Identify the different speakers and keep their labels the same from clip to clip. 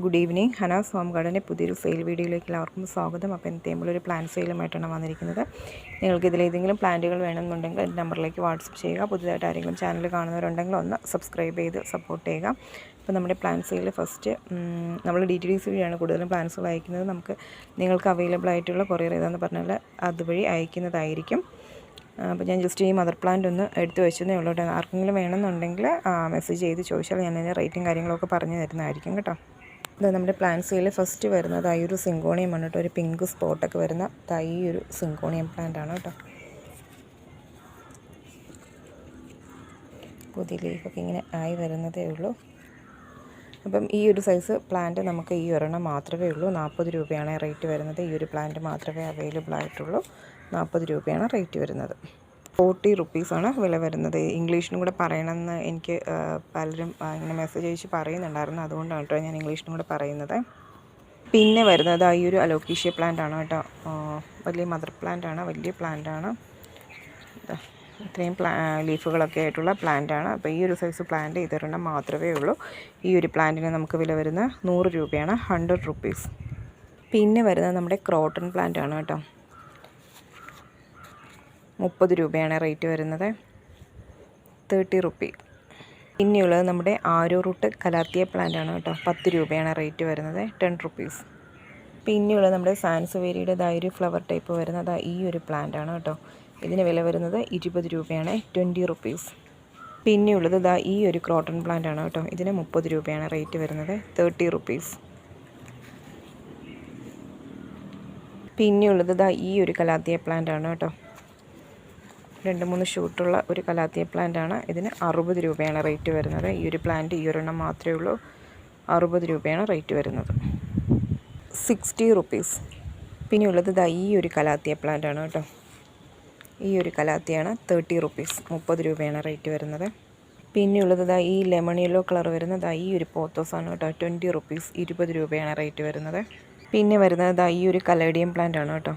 Speaker 1: Good evening Hanas home ഗാർഡന്റെ പുതിയൊരു sale വീഡിയോയിലേക്ക് എല്ലാവർക്കും സ്വാഗതം. അപ്പോൾ ഇന്നത്തെ നമ്മളൊരു പ്ലാൻ സെയിലുമായിട്ടാണ് വന്നിരിക്കുന്നത്. നിങ്ങൾക്ക് ഇതിലേതെങ്കിലും പ്ലാന്റുകൾ വേണമെന്നുണ്ടെങ്കിൽ എന്റെ നമ്പറിലേക്ക് വാട്സപ്പ് ചെയ്യുക. പുതിയതായിട്ട് ആരെങ്കിലും ചാനൽ കാണുന്നവരുണ്ടെങ്കിൽ ഒന്ന് സബ്സ്ക്രൈബ് ചെയ്ത് സപ്പോർട്ട് ചെയ്യുക. അപ്പോൾ നമ്മുടെ പ്ലാൻ സെയിൽ ഫസ്റ്റ് നമ്മൾ ഡി ടി ഡി സി വഴിയാണ് കൂടുതലും പ്ലാൻസുകൾ അയക്കുന്നത്. നമുക്ക് നിങ്ങൾക്ക് അവൈലബിൾ ആയിട്ടുള്ള കൊറിയർ ഏതാണെന്ന് പറഞ്ഞാൽ അതുവഴി അയക്കുന്നതായിരിക്കും. അപ്പോൾ ഞാൻ ജസ്റ്റ് ഈ മദർ പ്ലാന്റ് ഒന്ന് എടുത്ത് വെച്ചതേ ഉള്ളൂ ആർക്കെങ്കിലും വേണമെന്നുണ്ടെങ്കിൽ മെസ്സേജ് ചെയ്ത് ചോദിച്ചാൽ ഞാൻ അതിന്റെ റേറ്റും കാര്യങ്ങളൊക്കെ പറഞ്ഞു തരുന്നതായിരിക്കും കേട്ടോ. ഇത് നമ്മുടെ പ്ലാന്റ്സിൽ ഫസ്റ്റ് വരുന്നത് ഈ ഒരു സിങ്കോണിയമാണ് കേട്ടോ. ഒരു പിങ്ക് സ്പോട്ടൊക്കെ വരുന്ന തൈ ഒരു സിങ്കോണിയം പ്ലാന്റ് ആണ് കേട്ടോ. പുതിയ ലീഫൊക്കെ ഇങ്ങനെ ആയി വരുന്നതേ ഉള്ളൂ. അപ്പം ഈ ഒരു സൈസ് പ്ലാന്റ് നമുക്ക് ഈ ഒരെണ്ണം മാത്രമേ ഉള്ളൂ. നാൽപ്പത് രൂപയാണ് റേറ്റ് വരുന്നത്. ഈ ഒരു പ്ലാന്റ് മാത്രമേ അവൈലബിൾ ആയിട്ടുള്ളൂ. നാൽപ്പത് രൂപയാണ് റേറ്റ് വരുന്നത്. ഫോർട്ടി റുപ്പീസാണ് വില വരുന്നത്. ഇംഗ്ലീഷിനും കൂടെ പറയണമെന്ന് എനിക്ക് പലരും ഇങ്ങനെ മെസ്സേജ് അയച്ച് പറയുന്നുണ്ടായിരുന്നു. അതുകൊണ്ടാണ് കേട്ടോ ഞാൻ ഇംഗ്ലീഷിനും കൂടെ പറയുന്നത്. പിന്നെ വരുന്നത് ഈ ഒരു അലോക്കീഷ്യ പ്ലാന്റ് ആണ് കേട്ടോ. വലിയ മദർ പ്ലാന്റ് ആണ് വലിയ പ്ലാന്റ് ആണ്. ഇത്രയും പ്ലാ ലീഫുകളൊക്കെ ആയിട്ടുള്ള പ്ലാന്റ് ആണ്. അപ്പോൾ ഈ ഒരു സൈസ് പ്ലാന്റ് ഇതൊരെണ്ണം മാത്രമേ ഉള്ളൂ. ഈ ഒരു പ്ലാന്റിന് നമുക്ക് വില വരുന്ന നൂറ് രൂപയാണ് ഹൺഡ്രഡ് റുപ്പീസ് പിന്നെ വരുന്നത് നമ്മുടെ ക്രോട്ടൺ പ്ലാന്റ് ആണ് കേട്ടോ. മുപ്പത് രൂപയാണ് റേറ്റ് വരുന്നത്. Thirty rupee. പിന്നെയുള്ളത് നമ്മുടെ ആരോ റൂട്ട് കലാത്തിയ പ്ലാന്റ് ആണ് കേട്ടോ. പത്ത് രൂപയാണ് റേറ്റ് വരുന്നത്. Ten rupees. പിന്നെയുള്ളത് നമ്മുടെ സാൻസുവേരിയുടെ ഒരു ഫ്ലവർ ടൈപ്പ് വരുന്നത്. ഈ ഒരു പ്ലാന്റ് ആണ് കേട്ടോ. ഇതിന് വില വരുന്നത് ഇരുപത് രൂപയാണ്. Twenty rupees. പിന്നെയുള്ളത് ദാ ഈ ഒരു ക്രോട്ടൺ പ്ലാന്റ് ആണ് കേട്ടോ. ഇതിന് മുപ്പത് രൂപയാണ് റേറ്റ് വരുന്നത്. Thirty rupees. പിന്നെയുള്ളത് ദാ ഈ ഒരു കലാത്തിയ പ്ലാന്റ് ആണ് കേട്ടോ. രണ്ട് മൂന്ന് ഷൂട്ടുള്ള ഒരു കലാത്തിയ പ്ലാന്റ് ആണ്. ഇതിന് അറുപത് രൂപയാണ് റേറ്റ് വരുന്നത്. ഈ ഒരു പ്ലാന്റ് ഈ ഒരെണ്ണം മാത്രമേ ഉള്ളൂ. അറുപത് രൂപയാണ് റേറ്റ് വരുന്നത്. സിക്സ്റ്റി റുപ്പീസ് പിന്നെ ഉള്ളത് ഇതാ ഈ ഒരു കലാത്തിയ പ്ലാന്റ് ആണ് കേട്ടോ. ഈ ഒരു കലാത്തിയാണ് തേർട്ടി റുപ്പീസ് മുപ്പത് രൂപയാണ് റേറ്റ് വരുന്നത്. പിന്നെ ഉള്ളത് ഇതാ ഈ ലെമൺ യെല്ലോ കളർ വരുന്നത് ഈ ഒരു പോത്തോസാണ് കേട്ടോ. ട്വന്റി റുപ്പീസ് ഇരുപത് രൂപയാണ് റേറ്റ് വരുന്നത്. പിന്നെ വരുന്നത് ഇതാ ഈ ഒരു കലേഡിയം പ്ലാന്റ് ആണ് കേട്ടോ.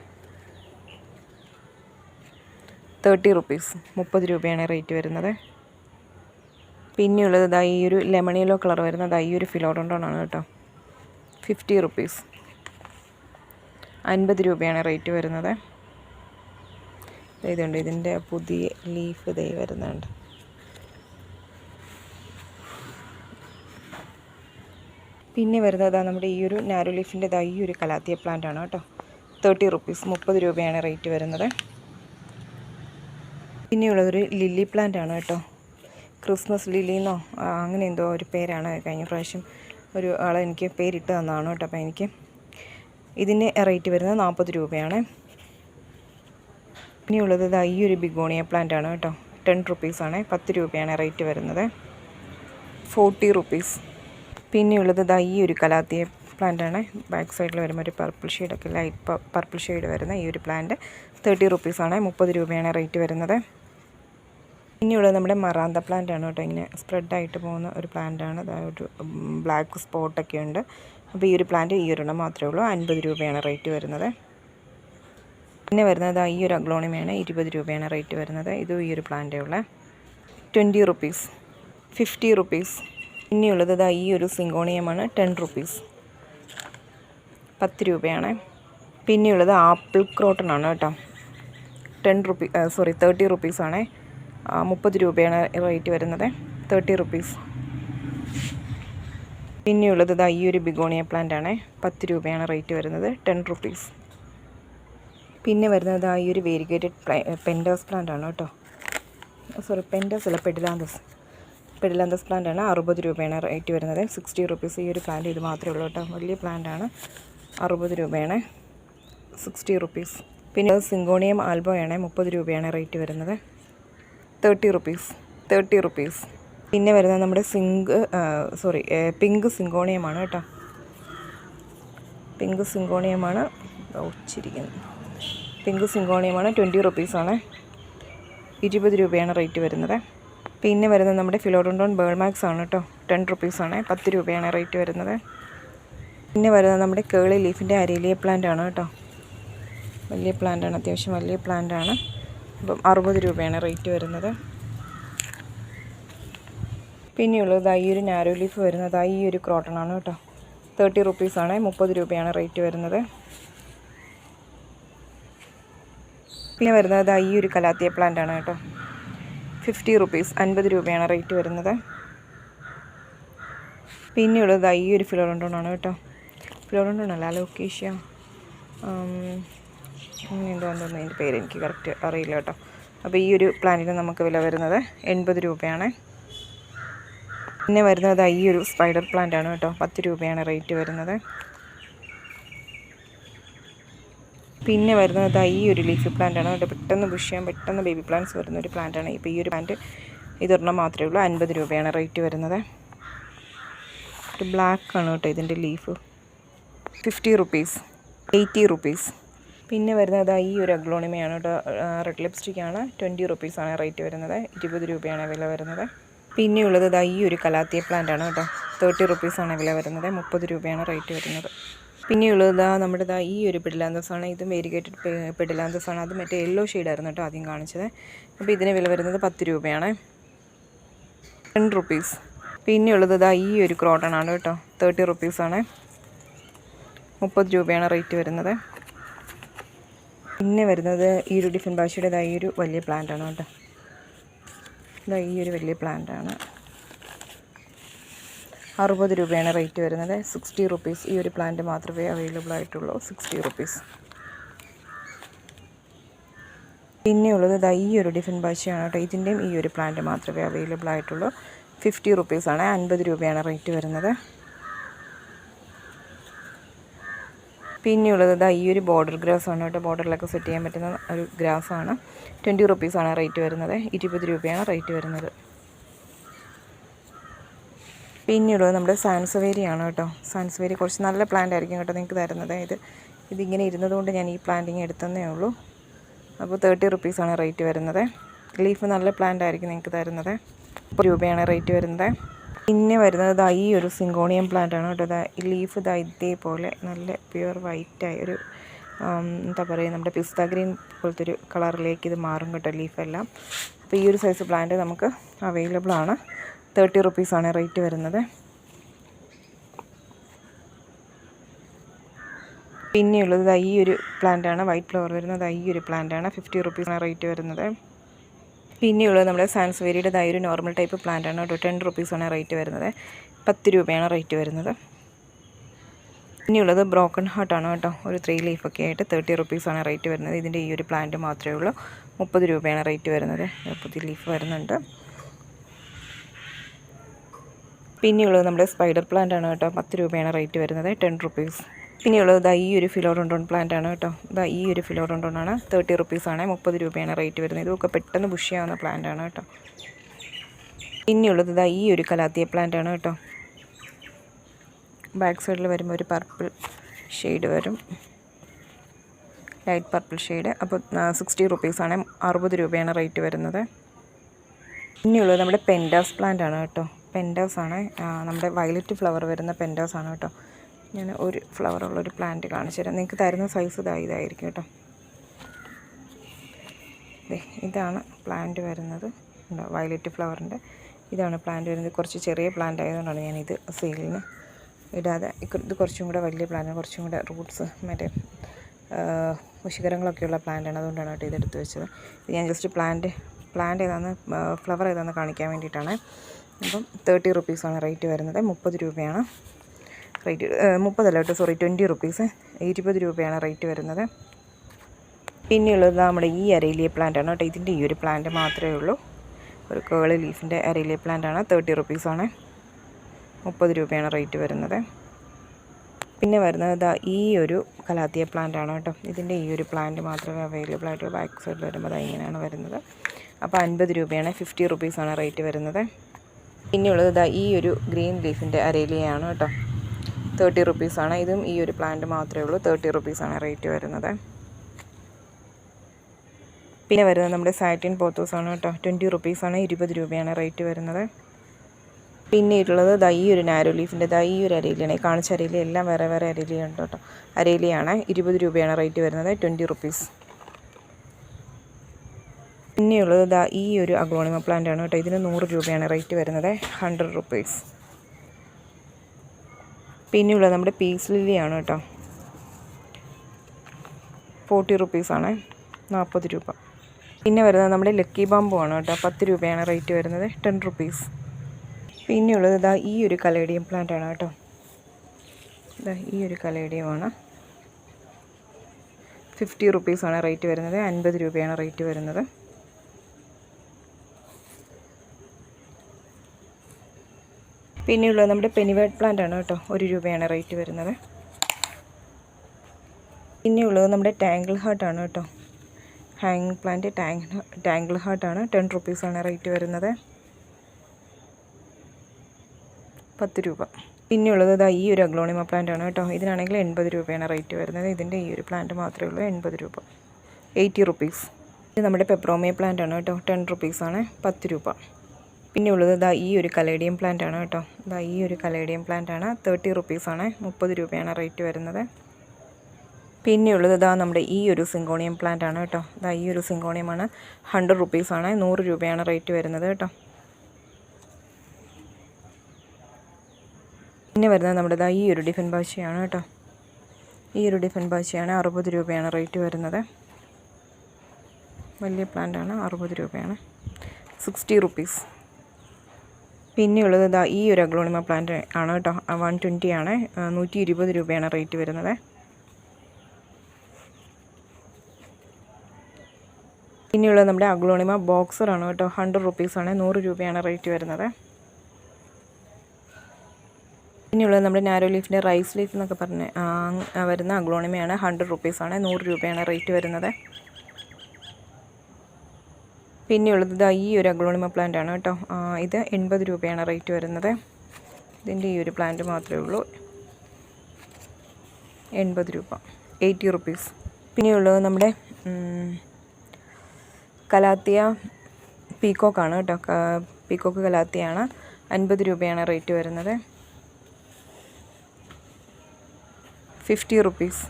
Speaker 1: തേർട്ടി റുപ്പീസ് മുപ്പത് രൂപയാണ് റേറ്റ് വരുന്നത്. പിന്നെയുള്ളത് ഇതാ ഈ ഒരു ലെമൺ യെല്ലോ കളർ വരുന്നത് ഈ ഒരു ഫിലോഡോണ്ടോണാണ് കേട്ടോ. Fifty rupees. അൻപത് രൂപയാണ് റേറ്റ് വരുന്നത്. ഇതുണ്ട് ഇതിന്റെ പുതിയ ലീഫ് ഇതേ വരുന്നുണ്ട്. പിന്നെ വരുന്നത് നമ്മുടെ ഈ ഒരു നാരോ ലീഫിന്റെ ഈ ഒരു കലാത്തിയ പ്ലാന്റ് ആണ് കേട്ടോ. തേർട്ടി റുപ്പീസ് മുപ്പത് രൂപയാണ് റേറ്റ് വരുന്നത്. പിന്നെയുള്ളതൊരു ലില്ലി പ്ലാന്റ് ആണ് കേട്ടോ. ക്രിസ്മസ് ലില്ലിന്നോ അങ്ങനെ എന്തോ ഒരു പേരാണ് കഴിഞ്ഞ പ്രാവശ്യം ഒരു ആൾ എനിക്ക് പേരിട്ട് തന്നതാണ് കേട്ടോ. അപ്പോൾ എനിക്ക് ഇതിന്റെ റേറ്റ് വരുന്നത് നാൽപ്പത് രൂപയാണ്. ഇനിയുള്ളത് ഇതാ ഈ ഒരു ബിഗോണിയ പ്ലാന്റ് ആണ് കേട്ടോ. ടെൻ റുപ്പീസാണ് പത്ത് രൂപയാണ് റേറ്റ് വരുന്നത്. ഫോർട്ടി റുപ്പീസ് പിന്നെയുള്ളത് ഇതാ ഈ ഒരു കലാത്തിയ പ്ലാന്റാണ് ബാക്ക് സൈഡിൽ വരുമ്പോൾ ഒരു പർപ്പിൾ ഷെയ്ഡൊക്കെ ലൈറ്റ് പർപ്പിൾ ഷെയ്ഡ് വരുന്ന ഈ ഒരു പ്ലാന്റ് തേർട്ടി റുപ്പീസാണ് മുപ്പത് രൂപയാണ് റേറ്റ് വരുന്നത്. ഇനിയുള്ളത് നമ്മുടെ മറാന്ത പ്ലാന്റ് ആണ് കേട്ടോ ഇങ്ങനെ സ്പ്രെഡായിട്ട് പോകുന്ന ഒരു പ്ലാന്റ് ആണ്. ഒരു ബ്ലാക്ക് സ്പോട്ടൊക്കെ ഉണ്ട്. അപ്പോൾ ഈ ഒരു പ്ലാന്റ് ഈ ഒരെണ്ണം മാത്രമേ ഉള്ളൂ. അൻപത് രൂപയാണ് റേറ്റ് വരുന്നത്. പിന്നെ വരുന്നത് ഈ ഒരു അഗ്ലോണിമയാണ്. ഇരുപത് രൂപയാണ് റേറ്റ് വരുന്നത്. ഇതും ഈ ഒരു പ്ലാന്റേ ഉള്ള. ട്വന്റി റുപ്പീസ് ഫിഫ്റ്റി റുപ്പീസ് ഇനിയുള്ളത് ഇതാ ഈ ഒരു സിങ്കോണിയമാണ്. ടെൻ റുപ്പീസ് പത്ത് രൂപയാണ്. പിന്നെയുള്ളത് ആപ്പിൾ ക്രോട്ടൺ ആണ് കേട്ടോ. ടെൻ റുപ്പീ സോറി തേർട്ടി റുപ്പീസാണേ മുപ്പത് രൂപയാണ് റേറ്റ് വരുന്നത്. Thirty rupees. പിന്നെയുള്ളത് ഇതാ ഈ ഒരു ബിഗോണിയ പ്ലാന്റ് ആണ്. പത്ത് രൂപയാണ് റേറ്റ് വരുന്നത്. Ten rupees. പിന്നെ വരുന്നത് ആ ഈ ഒരു വേരിഗേറ്റഡ് പെൻഡോസ് പ്ലാന്റ് ആണ് കേട്ടോ. സോറി പെൻഡോസ് അല്ല പെഡിലാന്തസ് പെഡിലാന്തസ് പ്ലാന്റ് ആണ്. അറുപത് രൂപയാണ് റേറ്റ് വരുന്നത്. സിക്സ്റ്റി റുപ്പീസ് ഈ ഒരു പ്ലാന്റ് ഇത് മാത്രമേ ഉള്ളൂ കേട്ടോ. വലിയ പ്ലാന്റ് ആണ്. അറുപത് രൂപയാണ്. Sixty rupees. പിന്നെ സിങ്കോണിയം ആൽബോയാണ് മുപ്പത് രൂപയാണ് റേറ്റ് വരുന്നത്. Thirty rupees thirty rupees. പിന്നെ വരുന്നത് നമ്മുടെ സിങ്ക് സോറി പിങ്ക് സിങ്കോണിയമാണ് കേട്ടോ. പിങ്ക് സിങ്കോണിയമാണ്. ഒച്ചിരിക്കുന്നത് പിങ്ക് സിങ്കോണിയമാണ് ട്വന്റി റുപ്പീസാണ്. ഇരുപത് രൂപയാണ് റേറ്റ് വരുന്നത്. പിന്നെ വരുന്നത് നമ്മുടെ ഫിലോഡോണ്ടോൺ ബേൾമാക്സ് ആണ് കേട്ടോ. ടെൻ റുപ്പീസാണ് പത്ത് രൂപയാണ് റേറ്റ് വരുന്നത്. പിന്നെ വരുന്നത് നമ്മുടെ കേളി ലീഫിന്റെ അരേലിയ പ്ലാന്റ് ആണ് കേട്ടോ. വലിയ പ്ലാന്റ് ആണ് അത്യാവശ്യം വലിയ പ്ലാന്റാണ് അപ്പം അറുപത് രൂപയാണ് റേറ്റ് വരുന്നത്. പിന്നെയുള്ളത് ഈ ഒരു നാരോ ലീഫ് വരുന്നത്. ഈ ഒരു ക്രോട്ടൺ ആണ് കേട്ടോ. തേർട്ടി റുപ്പീസാണ് മുപ്പത് രൂപയാണ് റേറ്റ് വരുന്നത്. പിന്നെ വരുന്നത് ഈ ഒരു കലാത്തിയ പ്ലാന്റ് ആണ് കേട്ടോ. ഫിഫ്റ്റി റുപ്പീസ് അൻപത് രൂപയാണ് റേറ്റ് വരുന്നത്. പിന്നെയുള്ളത് ഈ ഒരു ഫിലോറോണ്ടോണാണ് കേട്ടോ. ഫിലോറോണ്ടോണല്ല അലോക്കേഷ്യ എന്തോ തോന്നുന്നു അതിന്റെ പേര് എനിക്ക് കറക്റ്റ് അറിയില്ല കേട്ടോ. അപ്പോൾ ഈ ഒരു പ്ലാന്റിന് നമുക്ക് വില വരുന്നത് എൺപത് രൂപയാണ്. പിന്നെ വരുന്നത് ഈ ഒരു സ്പൈഡർ പ്ലാന്റ് ആണ് കേട്ടോ. പത്ത് രൂപയാണ് റേറ്റ് വരുന്നത്. പിന്നെ വരുന്നത് ഈ ഒരു ലീഫി പ്ലാന്റ് ആണ് കേട്ടോ. പെട്ടെന്ന് ബുഷ് ചെയ്യാൻ പെട്ടെന്ന് ബേബി പ്ലാന്റ്സ് വരുന്ന ഒരു പ്ലാന്റ് ആണ്. ഇപ്പോൾ ഈ ഒരു പ്ലാന്റ് ഇതൊരെണ്ണം മാത്രമേ ഉള്ളൂ. അൻപത് രൂപയാണ് റേറ്റ് വരുന്നത്. ഒരു ബ്ലാക്ക് ആണ് കേട്ടോ ഇതിന്റെ leaf fifty rupees eighty rupees പിന്നെ വരുന്നത് ഈ ഒരു അഗ്ലോണിമയാണ് കേട്ടോ. റെഡ് ലിപ്സ്റ്റിക്കാണ് ട്വന്റി റുപ്പീസാണ് റേറ്റ് വരുന്നത്. ഇരുപത് രൂപയാണ് വില വരുന്നത്. പിന്നെയുള്ളത് ഇതാ ഈ ഒരു കലാത്തിയ പ്ലാന്റ് ആണ് കേട്ടോ. തേർട്ടി റുപ്പീസാണ് വില വരുന്നത്. മുപ്പത് രൂപയാണ് റേറ്റ് വരുന്നത്. പിന്നെയുള്ളത് ദാ നമ്മുടെ ഇതാ ഈ ഒരു പെഡിലാന്തസാണ് ഇതും വേരിഗേറ്റഡ് പെഡിലാന്തസാണ് അത് മറ്റേ യെല്ലോ ഷെയ്ഡായിരുന്നു കേട്ടോ ആദ്യം കാണിച്ചത്. അപ്പോൾ ഇതിന് വില വരുന്നത് പത്ത് രൂപയാണ്. ടെൻ റുപ്പീസ് പിന്നെയുള്ളത് ഇതാ ഈ ഒരു ക്രോട്ടൺ ആണ് കേട്ടോ. തേർട്ടി റുപ്പീസാണ് മുപ്പത് രൂപയാണ് റേറ്റ് വരുന്നത്. പിന്നെ വരുന്നത് ഈ ഒരു ഡിഫൻ ഭാഷയുടെ ഈ ഒരു വലിയ പ്ലാന്റ് ആണ് കേട്ടോ. ഇതാ ഈ ഒരു വലിയ പ്ലാന്റ് ആണ്. അറുപത് രൂപയാണ് റേറ്റ് വരുന്നത്. സിക്സ്റ്റി റുപ്പീസ് ഈ ഒരു പ്ലാന്റ് മാത്രമേ അവൈലബിൾ ആയിട്ടുള്ളൂ. സിക്സ്റ്റി റുപ്പീസ് പിന്നെയുള്ളത് ഇതാ ഈ ഒരു ഡിഫൻ ഭാഷയാണ് കേട്ടോ. ഇതിന്റെയും ഈ ഒരു പ്ലാന്റ് മാത്രമേ അവൈലബിൾ ആയിട്ടുള്ളൂ. ഫിഫ്റ്റി റുപ്പീസാണ് അൻപത് രൂപയാണ് റേറ്റ് വരുന്നത്. പിന്നെയുള്ളത് ഇതാ ഈ ഒരു ബോർഡർ ഗ്രാസ് ആണ് കേട്ടോ. ബോർഡറിലൊക്കെ സെറ്റ് ചെയ്യാൻ പറ്റുന്ന ഒരു ഗ്രാസ് ആണ്. ട്വന്റി റുപ്പീസാണ് റേറ്റ് വരുന്നത്. ഇരുപത് രൂപയാണ് റേറ്റ് വരുന്നത്. പിന്നെയുള്ളത് നമ്മുടെ സാൻസവേരി ആണ് കേട്ടോ. സാൻസവേരി കുറച്ച് നല്ല പ്ലാന്റ് ആയിരിക്കും കേട്ടോ നിങ്ങൾക്ക് തരുന്നത്. ഇത് ഇതിങ്ങനെ ഇരുന്നതുകൊണ്ട് ഞാൻ ഈ പ്ലാന്റിങ് എടുത്തതേ ഉള്ളൂ. അപ്പോൾ തേർട്ടി റുപ്പീസാണ് റേറ്റ് വരുന്നത്. ലീഫ് നല്ല പ്ലാന്റ് ആയിരിക്കും നിങ്ങൾക്ക് തരുന്നത്. രൂപയാണ് റേറ്റ് വരുന്നത്. പിന്നെ വരുന്നത് ഇതാ ഈ ഒരു സിങ്കോണിയം പ്ലാന്റ് ആണ് കേട്ടോ. ഇതാ ലീഫ് ഇതാ ഇതേപോലെ നല്ല പ്യുവർ വൈറ്റായ ഒരു എന്താ പറയുക നമ്മുടെ പിസ്ത ഗ്രീൻ പോലത്തെ ഒരു കളറിലേക്ക് ഇത് മാറും കേട്ടോ ലീഫെല്ലാം അപ്പോൾ ഈ ഒരു സൈസ് പ്ലാന്റ് നമുക്ക് അവൈലബിൾ ആണ്. തേർട്ടി റുപ്പീസാണ് റേറ്റ് വരുന്നത്. പിന്നെയുള്ളത് ഈ ഒരു പ്ലാന്റ് ആണ് വൈറ്റ് ഫ്ലവർ വരുന്നത് ഈ ഒരു പ്ലാന്റ് ആണ്. ഫിഫ്റ്റി റുപ്പീസാണ് റേറ്റ് വരുന്നത്. പിന്നെയുള്ളത് നമ്മുടെ സാൻസ്വേരിയുടെ വേരിയുടെ ഇതായൊരു നോർമൽ ടൈപ്പ് പ്ലാന്റ് ആണ്. കേട്ടോ ടെൻ റുപ്പീസാണ് റേറ്റ് വരുന്നത്. പത്ത് രൂപയാണ് റേറ്റ് വരുന്നത്. പിന്നെയുള്ളത് ബ്രോക്കൺ ഹാർട്ടാണ് കേട്ടോ. ഒരു ത്രീ ലീഫൊക്കെ ആയിട്ട് തേർട്ടി റുപ്പീസാണ് റേറ്റ് വരുന്നത്. ഇതിന്റെ ഈ ഒരു പ്ലാന്റ് മാത്രമേ ഉള്ളൂ. മുപ്പത് രൂപയാണ് റേറ്റ് വരുന്നത്. പുതിയ ലീഫ് വരുന്നുണ്ട്. പിന്നെയുള്ളത് നമ്മുടെ സ്പൈഡർ പ്ലാന്റ് ആണ് കേട്ടോ. പത്ത് രൂപയാണ് റേറ്റ് വരുന്നത്. ടെൻ റുപ്പീസ് പിന്നെയുള്ളത് ദാ ഈ ഒരു ഫിലോറോണ്ടോൺ പ്ലാന്റ് ആണ് കേട്ടോ. ഇതാ ഈ ഒരു ഫിലോറോണ്ടോൺ ആണ്. തേർട്ടി റുപ്പീസാണ് മുപ്പത് രൂപയാണ് റേറ്റ് വരുന്നത്. ഇതൊക്കെ പെട്ടെന്ന് ബുഷ് ചെയ്യാവുന്ന പ്ലാന്റ് ആണ് കേട്ടോ. പിന്നെയുള്ളത് ഇതാ ഈ ഒരു കലാത്തിയ പ്ലാന്റ് ആണ് കേട്ടോ. ബാക്ക് സൈഡിൽ വരുമ്പോൾ ഒരു പർപ്പിൾ ഷെയ്ഡ് വരും. ലൈറ്റ് പർപ്പിൾ ഷെയ്ഡ് അപ്പോൾ സിക്സ്റ്റി റുപ്പീസാണ് അറുപത് രൂപയാണ് റേറ്റ് വരുന്നത്. പിന്നെയുള്ളത് നമ്മുടെ പെൻഡാസ് പ്ലാന്റ് ആണ് കേട്ടോ. പെൻഡാസ് ആണ്. നമ്മുടെ വയലറ്റ് ഫ്ലവർ വരുന്ന പെൻഡാസ് ആണ് കേട്ടോ. ഞാൻ ഒരു ഫ്ലവർ ഉള്ളൊരു പ്ലാന്റ് കാണിച്ചു തരാം. നിങ്ങൾക്ക് തരുന്ന സൈസ് ഇതാ ഇതായിരിക്കും കേട്ടോ. ഇതാണ് പ്ലാന്റ് വരുന്നത്. വയലറ്റ് ഫ്ലവറിന്റെ ഇതാണ് പ്ലാന്റ് വരുന്നത്. കുറച്ച് ചെറിയ പ്ലാന്റ് ആയതുകൊണ്ടാണ് ഞാനിത് സെയിലിന് ഇടാതെ. ഇത് കുറച്ചും കൂടെ വലിയ പ്ലാന്റ് കുറച്ചും കൂടെ റൂട്ട്സ് മറ്റേ ശിഖരങ്ങളൊക്കെയുള്ള പ്ലാന്റാണ് അതുകൊണ്ടാണ് കേട്ടോ ഇതെടുത്ത് വെച്ചത്. ഇത് ഞാൻ ജസ്റ്റ് പ്ലാന്റ് പ്ലാന്റ് ഏതാണെന്ന് ഫ്ലവർ ഏതാണെന്ന് കാണിക്കാൻ വേണ്ടിയിട്ടാണ്. അപ്പം തേർട്ടി റുപ്പീസാണ് റേറ്റ് വരുന്നത്. മുപ്പത് രൂപയാണ്. റേറ്റ് മുപ്പതല്ല കേട്ടോ സോറി ട്വന്റി റുപ്പീസ് ഇരുപത് രൂപയാണ് റേറ്റ് വരുന്നത്. പിന്നെയുള്ളത് നമ്മുടെ ഈ അരയിലിയ പ്ലാന്റ് ആണ് കേട്ടോ. ഇതിന്റെ ഈ ഒരു പ്ലാന്റ് മാത്രമേ ഉള്ളൂ. ഒരു കേളി ലീഫിന്റെ അരയിലിയ പ്ലാന്റ് ആണ്. തേർട്ടി റുപ്പീസാണ് മുപ്പത് രൂപയാണ് റേറ്റ് വരുന്നത്. പിന്നെ വരുന്നത് ഈ ഒരു കലാത്തിയ പ്ലാന്റ് ആണ് കേട്ടോ. ഇതിന്റെ ഈ ഒരു പ്ലാന്റ് മാത്രമേ അവൈലബിൾ ആയിട്ടുള്ളൂ. ബാക്ക് സൈഡിൽ വരുമ്പോൾ അത് ഇങ്ങനെയാണ് വരുന്നത്. അപ്പോൾ അൻപത് രൂപയാണ് ഫിഫ്റ്റി റുപ്പീസാണ് റേറ്റ് വരുന്നത്. പിന്നെയുള്ളത് ഈ ഒരു ഗ്രീൻ ലീഫിന്റെ അരയിലിയാണ് കേട്ടോ. തേർട്ടി റുപ്പീസാണ് ഇതും ഈ ഒരു പ്ലാന്റ് മാത്രമേ ഉള്ളൂ. തേർട്ടി റുപ്പീസാണ് റേറ്റ് വരുന്നത്. പിന്നെ വരുന്നത് നമ്മുടെ സാറ്റിൻ പോത്തോസാണ് കേട്ടോ. ട്വന്റി റുപ്പീസാണ് ഇരുപത് രൂപയാണ് റേറ്റ് വരുന്നത്. പിന്നെ ഉള്ളത് ദാ ഈ ഒരു നാരോ ലീഫിന്റെ ദാ ഈ ഒരു അരയിലാണ് കാണിച്ച അരയില എല്ലാം വേറെ വേറെ അരയിലുണ്ട് കേട്ടോ. അരയിലയാണ് ഇരുപത് രൂപയാണ് റേറ്റ് വരുന്നത്. Twenty rupees. പിന്നെയുള്ളത് ദാ ഈ ഒരു അഗ്ലോണിമ പ്ലാന്റ് ആണ് കേട്ടോ. ഇതിന് നൂറ് രൂപയാണ് റേറ്റ് വരുന്നത്. Hundred rupees. പിന്നെയുള്ളത് നമ്മുടെ പീസ് ലില്ലിയാണ് കേട്ടോ. ഫോർട്ടി റുപ്പീസാണ് നാൽപ്പത് രൂപ. പിന്നെ വരുന്നത് നമ്മുടെ ലക്കി ബാമ്പു ആണ് കേട്ടോ. പത്ത് രൂപയാണ് റേറ്റ് വരുന്നത്. Ten rupees. പിന്നെയുള്ളത് ഇതാ ഈ ഒരു കലേഡിയം പ്ലാന്റ് ആണ് കേട്ടോ. ഇതാ ഈ ഒരു കലേഡിയമാണ് ഫിഫ്റ്റി റുപ്പീസാണ് റേറ്റ് വരുന്നത്. അൻപത് രൂപയാണ് റേറ്റ് വരുന്നത്. പിന്നെയുള്ളത് നമ്മുടെ പെനിവേഡ് പ്ലാന്റ് ആണ് കേട്ടോ. ഒരു രൂപയാണ് റേറ്റ് വരുന്നത്. പിന്നെയുള്ളത് നമ്മുടെ ടാങ്കിൾ ഹാർട്ട് ആണ് കേട്ടോ. Hang plant tang tangle heart ആണ്. ടെൻ റുപ്പീസാണ് റേറ്റ് വരുന്നത്. പത്ത് രൂപ. പിന്നെയുള്ളത് ഇതാ ഈ ഒരു അഗ്ലോണിമ പ്ലാന്റ് ആണ് കേട്ടോ. ഇതിനാണെങ്കിൽ എൺപത് രൂപയാണ് റേറ്റ് വരുന്നത്. ഇതിന്റെ ഈ ഒരു പ്ലാന്റ് മാത്രമേ ഉള്ളൂ എൺപത് രൂപ. എയ്റ്റി റുപ്പീസ് ഇത് നമ്മുടെ പെപ്രോമിയ പ്ലാന്റ് ആണ് കേട്ടോ. ടെൻ റുപ്പീസാണ് പത്ത് രൂപ. പിന്നെയുള്ളത് ഇതാ ഈ ഒരു കലേഡിയം പ്ലാന്റ് ആണ് കേട്ടോ. ഇതാ ഈ ഒരു കലേഡിയം പ്ലാന്റ് ആണ്. തേർട്ടി റുപ്പീസാണ് മുപ്പത് രൂപയാണ് റേറ്റ് വരുന്നത്. പിന്നെയുള്ളത് ഇതാ നമ്മുടെ ഈ ഒരു സിങ്കോണിയം പ്ലാന്റ് ആണ് കേട്ടോ. ഇതാ ഈ ഒരു സിങ്കോണിയം ആണ്. ഹൺഡ്രഡ് റുപ്പീസാണ് നൂറ് രൂപയാണ് റേറ്റ് വരുന്നത് കേട്ടോ. പിന്നെ വരുന്നത് നമ്മുടെ ഇതാ ഈ ഒരു ഡിഫൻ ഭാഷയാണ് കേട്ടോ. ഈ ഒരു ഡിഫൻ ഭാഷയാണ് അറുപത് രൂപയാണ് റേറ്റ് വരുന്നത്. വലിയ പ്ലാന്റ് ആണ്. അറുപത് രൂപയാണ്. സിക്സ്റ്റി റുപ്പീസ് പിന്നെയുള്ളത് ഇതാ ഈ ഒരു അഗ്ലോണിമ പ്ലാന്റ് ആണ് കേട്ടോ. വൺ ട്വന്റി ആണ്. നൂറ്റി ഇരുപത് രൂപയാണ് റേറ്റ് വരുന്നത്. പിന്നെയുള്ളത് നമ്മുടെ അഗ്ലോണിമ ബോക്സർ ആണ് കേട്ടോ. ഹൺഡ്രഡ് റുപ്പീസാണ് നൂറ് രൂപയാണ് റേറ്റ് വരുന്നത്. പിന്നെയുള്ളത് നമ്മുടെ നാരോ ലീഫിന്റെ റൈസ് ലീഫ് എന്നൊക്കെ പറഞ്ഞ് വരുന്ന അഗ്ലോണിമയാണ് ഹൺഡ്രഡ് റുപ്പീസാണ് നൂറ് രൂപയാണ് റേറ്റ് വരുന്നത്. പിന്നെയുള്ളത് ഇതാ ഈ ഒരു അഗ്ലോണിമ പ്ലാന്റ് ആണ് കേട്ടോ. ഇത് എൺപത് രൂപയാണ് റേറ്റ് വരുന്നത്. ഇതിന്റെ ഈ ഒരു പ്ലാന്റ് മാത്രമേ ഉള്ളൂ. എൺപത് രൂപ. എയ്റ്റി റുപ്പീസ് പിന്നെയുള്ളത് നമ്മുടെ കലാത്തിയ പീക്കോക്കാണ് കേട്ടോ. പീക്കോക്ക് കലാത്തിയാണ് അൻപത് രൂപയാണ് റേറ്റ് വരുന്നത്. ഫിഫ്റ്റി റുപ്പീസ്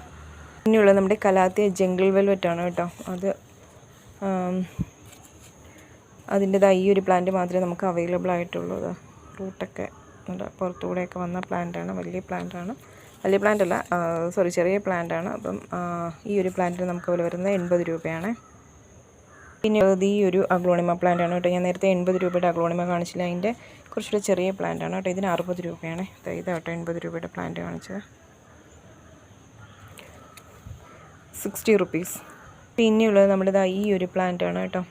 Speaker 1: പിന്നെയുള്ളത് നമ്മുടെ കലാത്തിയ ജംഗിൾ വെൽവെറ്റ് ആണ് കേട്ടോ. അത് ആം, അതിന്റെതായ ഈ ഒരു പ്ലാന്റ് മാത്രമേ നമുക്ക് അവൈലബിൾ ആയിട്ടുള്ളൂ. റൂട്ടൊക്കെ നമ്മുടെ പുറത്തുകൂടെയൊക്കെ വന്ന പ്ലാന്റാണ് വലിയ പ്ലാന്റാണ് വലിയ പ്ലാന്റ് അല്ല സോറി ചെറിയ പ്ലാന്റാണ് അപ്പം ഈ ഒരു പ്ലാന്റിന് നമുക്ക് വില വരുന്നത് എൺപത് രൂപയാണ്. പിന്നെ ഈ ഒരു അഗ്ലോണിമ പ്ലാന്റ് ആണ് കേട്ടോ. ഞാൻ നേരത്തെ എൺപത് രൂപയുടെ അഗ്ലോണിമ കാണിച്ചില്ല. അതിന്റെ കുറച്ചുകൂടെ ചെറിയ പ്ലാന്റ് ആണ് കേട്ടോ. ഇതിന് അറുപത് രൂപയാണ്. ദാ ഇതാ കേട്ടോ എൺപത് രൂപയുടെ പ്ലാന്റ് കാണിച്ചത്. സിക്സ്റ്റി റുപ്പീസ് പിന്നെയുള്ളത് നമ്മുടെ ഈ ഒരു പ്ലാന്റ് ആണ് കേട്ടോ.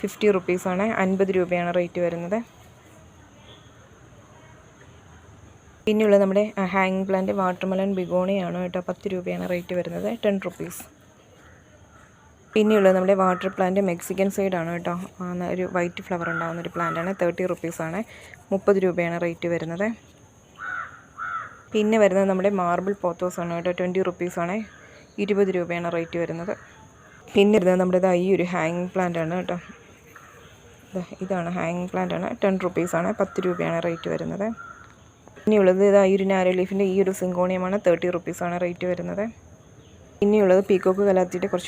Speaker 1: ഫിഫ്റ്റി റുപ്പീസാണ്. അൻപത് രൂപയാണ് റേറ്റ് വരുന്നത്. പിന്നെയുള്ള നമ്മുടെ ഹാങ് പ്ലാന്റ് വാട്ടർമെലൺ ബിഗോണിയാണ് കേട്ടോ. പത്ത് രൂപയാണ് റേറ്റ് വരുന്നത്. Ten rupees. പിന്നെയുള്ള നമ്മുടെ വാട്ടർ പ്ലാന്റ് മെക്സിക്കൻ സൈഡാണ് കേട്ടോ. ഒരു വൈറ്റ് ഫ്ലവർ ഉണ്ടാകുന്ന ഒരു പ്ലാന്റാണ്. തേർട്ടി റുപ്പീസാണ്. മുപ്പത് രൂപയാണ് റേറ്റ് വരുന്നത്. പിന്നെ വരുന്നത് നമ്മുടെ മാർബിൾ പോത്തോസ് ആണ് കേട്ടോ. ട്വന്റി റുപ്പീസാണ്. ഇരുപത് രൂപയാണ് റേറ്റ് വരുന്നത്. പിന്നെ വരുന്നത് നമ്മുടെ ഈ ഒരു ഹാങ്ങിങ് പ്ലാന്റ് ആണ് കേട്ടോ. ഇതാണ് ഹാങ്ങിങ് പ്ലാന്റ് ആണ്. ടെൻ റുപ്പീസാണ് പത്ത് രൂപയാണ് റേറ്റ് വരുന്നത്. ഇനിയുള്ളത് ഇതാ ഈ ഒരു നാരോ ലീഫിന്റെ ഈ ഒരു സിങ്കോണിയമാണ്. തേർട്ടി റുപ്പീസാണ് റേറ്റ് വരുന്നത്. ഇനിയുള്ളത് പീക്കോക്ക് കലാത്തിയുടെ കുറച്ച്